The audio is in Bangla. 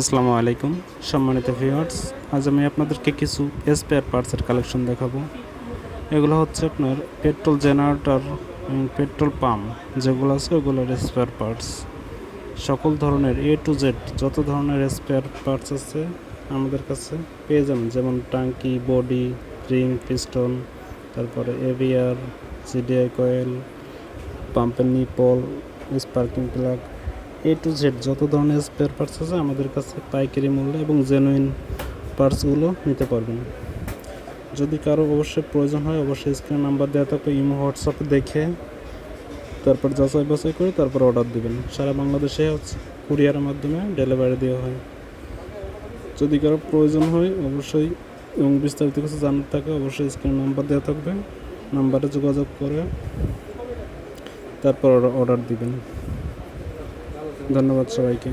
আসসালামু আলাইকুম। সম্মানিত ভিউয়ার্স আজ আমি আপনাদেরকে কিছু স্পেয়ার পার্টসের কালেকশন দেখাবো। এগুলো হচ্ছে আপনার পেট্রোল জেনারেটর পেট্রোল পাম্প যেগুলো আছে ওগুলোর স্পেয়ার পার্টস সকল ধরনের এ টু জেড যত ধরনের স্পেয়ার পার্টস আছে আমাদের কাছে পেয়ে যাবেন। যেমন টাঙ্কি বডি, রিং পিস্টন তারপরে এভিআর সিডিআই কয়েল পাম্পের nipple sparking plug A to Z যত ধরনের স্পেয়ার পার্টস আছে, আমাদের কাছে পাইকারি মূল্যে এবং জেনুইন পার্টসগুলো নিতে পারবেন। যদি কারও অবশ্যই প্রয়োজন হয়, অবশ্যই স্ক্রিন নাম্বার দেওয়া থাকবে, ইমো, হোয়াটসঅ্যাপে দেখে তারপর যাচাই বাছাই করে তারপর অর্ডার দিবেন। সারা বাংলাদেশে হচ্ছে কুরিয়ারের মাধ্যমে ডেলিভারি দেওয়া হয়। যদি কারও প্রয়োজন হয়, অবশ্যই এবং বিস্তারিত কিছু জানার থাকে, অবশ্যই স্ক্রিন নাম্বার দেওয়া থাকবে। নাম্বারে যোগাযোগ করে তারপর অর্ডার দিবেন। ধন্যবাদ সবাইকে।